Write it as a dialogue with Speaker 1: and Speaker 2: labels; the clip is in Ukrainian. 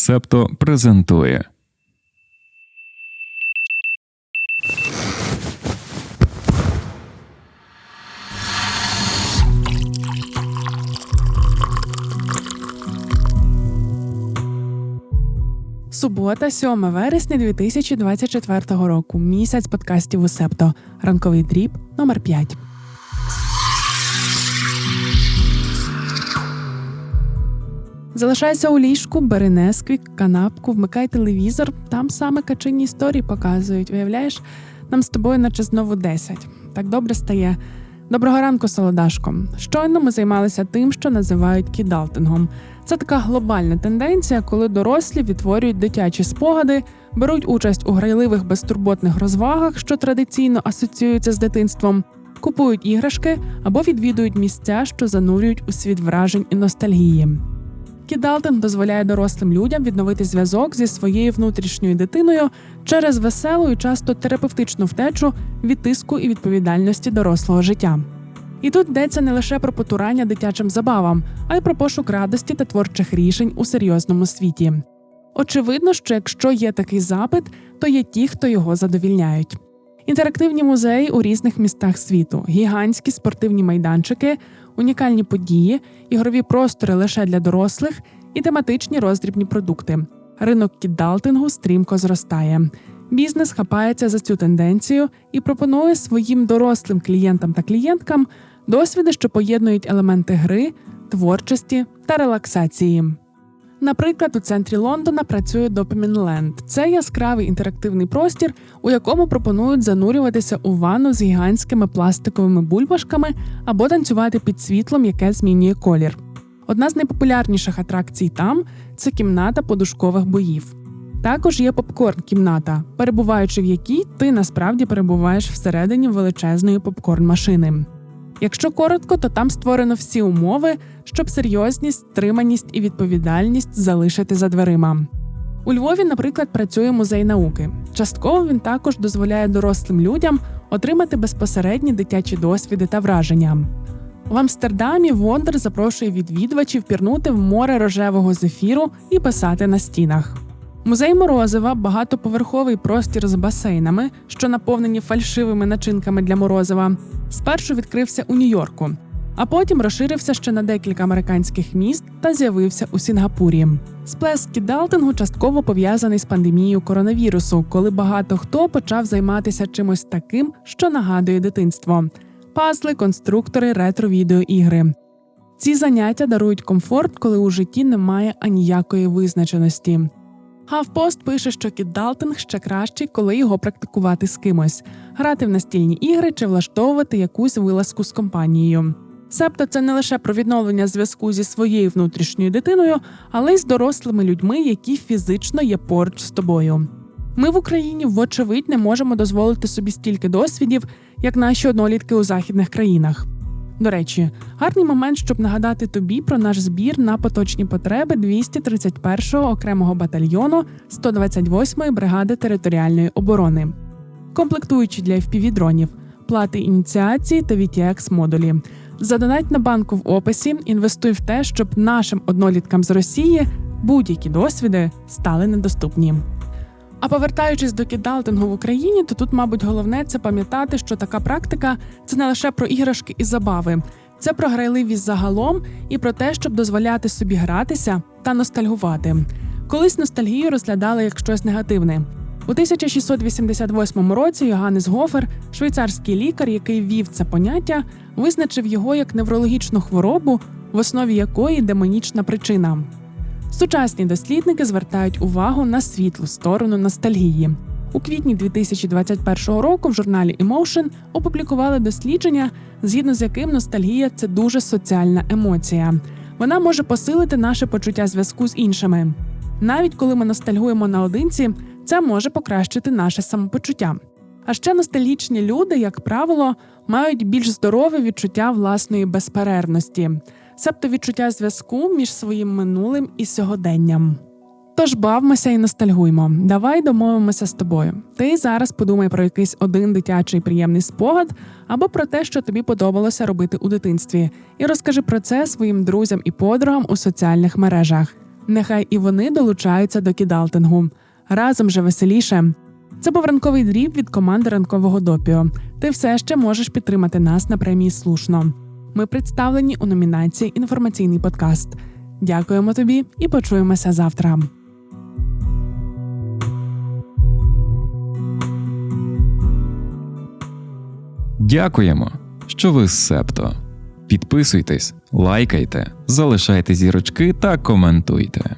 Speaker 1: Септо презентує.
Speaker 2: Субота, 7 вересня 2024 року. Місяць подкастів у Септо. Ранковий дріб номер 5. Залишайся у ліжку, бери несквік, канапку, вмикай телевізор. Там саме качині історії показують. Уявляєш, нам з тобою, наче знову 10. Так добре стає. Доброго ранку, солодашко. Щойно ми займалися тим, що називають кідалтингом. Це така глобальна тенденція, коли дорослі відтворюють дитячі спогади, беруть участь у грайливих безтурботних розвагах, що традиційно асоціюються з дитинством, купують іграшки або відвідують місця, що занурюють у світ вражень і ностальгії. Кідалтинг дозволяє дорослим людям відновити зв'язок зі своєю внутрішньою дитиною через веселу і часто терапевтичну втечу від тиску і відповідальності дорослого життя. І тут йдеться не лише про потурання дитячим забавам, а й про пошук радості та творчих рішень у серйозному світі. Очевидно, що якщо є такий запит, то є ті, хто його задовільняють. Інтерактивні музеї у різних містах світу, гігантські спортивні майданчики, унікальні події, ігрові простори лише для дорослих і тематичні роздрібні продукти. Ринок кіддалтингу стрімко зростає. Бізнес хапається за цю тенденцію і пропонує своїм дорослим клієнтам та клієнткам досвіди, що поєднують елементи гри, творчості та релаксації. Наприклад, у центрі Лондона працює Land. Це яскравий інтерактивний простір, у якому пропонують занурюватися у ванну з гігантськими пластиковими бульбашками або танцювати під світлом, яке змінює колір. Одна з найпопулярніших атракцій там це кімната подушкових боїв. Також є попкорн-кімната, перебуваючи в якій ти насправді перебуваєш всередині величезної попкорн-машини. Якщо коротко, то там створено всі умови, щоб серйозність, стриманість і відповідальність залишити за дверима. У Львові, наприклад, працює музей науки. Частково він також дозволяє дорослим людям отримати безпосередні дитячі досвіди та враження. В Амстердамі Вондер запрошує відвідувачів пірнути в море рожевого зефіру і писати на стінах. Музей Морозива багатоповерховий простір з басейнами, що наповнені фальшивими начинками для морозива. Спершу відкрився у Нью-Йорку, а потім розширився ще на декілька американських міст та з'явився у Сінгапурі. Сплеск кідалтингу частково пов'язаний з пандемією коронавірусу, коли багато хто почав займатися чимось таким, що нагадує дитинство: пазли, конструктори, ретро-відеоігри. Ці заняття дарують комфорт, коли у житті немає аніякої визначеності. Гавпост пише, що кіддалтинг ще кращий, коли його практикувати з кимось, грати в настільні ігри чи влаштовувати якусь вилазку з компанією. Себто це не лише про відновлення зв'язку зі своєю внутрішньою дитиною, але й з дорослими людьми, які фізично є поруч з тобою. Ми в Україні, вочевидь, не можемо дозволити собі стільки досвідів, як наші однолітки у західних країнах. До речі, гарний момент, щоб нагадати тобі про наш збір на поточні потреби 231-го окремого батальйону 128-ї бригади територіальної оборони, комплектуючі для FPV-дронів, плати ініціації та VTX модулі. Задонать на банку в описі, інвестуй в те, щоб нашим одноліткам з Росії будь-які досвіди стали недоступні. А повертаючись до кідалтингу в Україні, то тут, мабуть, головне це пам'ятати, що така практика це не лише про іграшки і забави, це про грайливість загалом і про те, щоб дозволяти собі гратися та ностальгувати. Колись ностальгію розглядали як щось негативне. У 1688 році Йоганнес Гофер, швейцарський лікар, який вів це поняття, визначив його як неврологічну хворобу, в основі якої демонічна причина. Сучасні дослідники звертають увагу на світлу сторону ностальгії. У квітні 2021 року в журналі Emotion опублікували дослідження, згідно з яким ностальгія це дуже соціальна емоція. Вона може посилити наше почуття зв'язку з іншими. Навіть коли ми ностальгуємо наодинці, це може покращити наше самопочуття. А ще ностальгічні люди, як правило, мають більш здорове відчуття власної безперервності себто відчуття зв'язку між своїм минулим і сьогоденням. Тож бавмося і ностальгуймо. Давай домовимося з тобою. Ти зараз подумай про якийсь один дитячий приємний спогад або про те, що тобі подобалося робити у дитинстві, і розкажи про це своїм друзям і подругам у соціальних мережах. Нехай і вони долучаються до кідалтингу. Разом же веселіше. Це був ранковий дріб від команди ранкового допіо. Ти все ще можеш підтримати нас на премії слушно. Ми представлені у номінації Інформаційний подкаст. Дякуємо тобі і почуємося завтра.
Speaker 1: Дякуємо, що ви з Септо. Підписуйтесь, лайкайте, залишайте зірочки та коментуйте.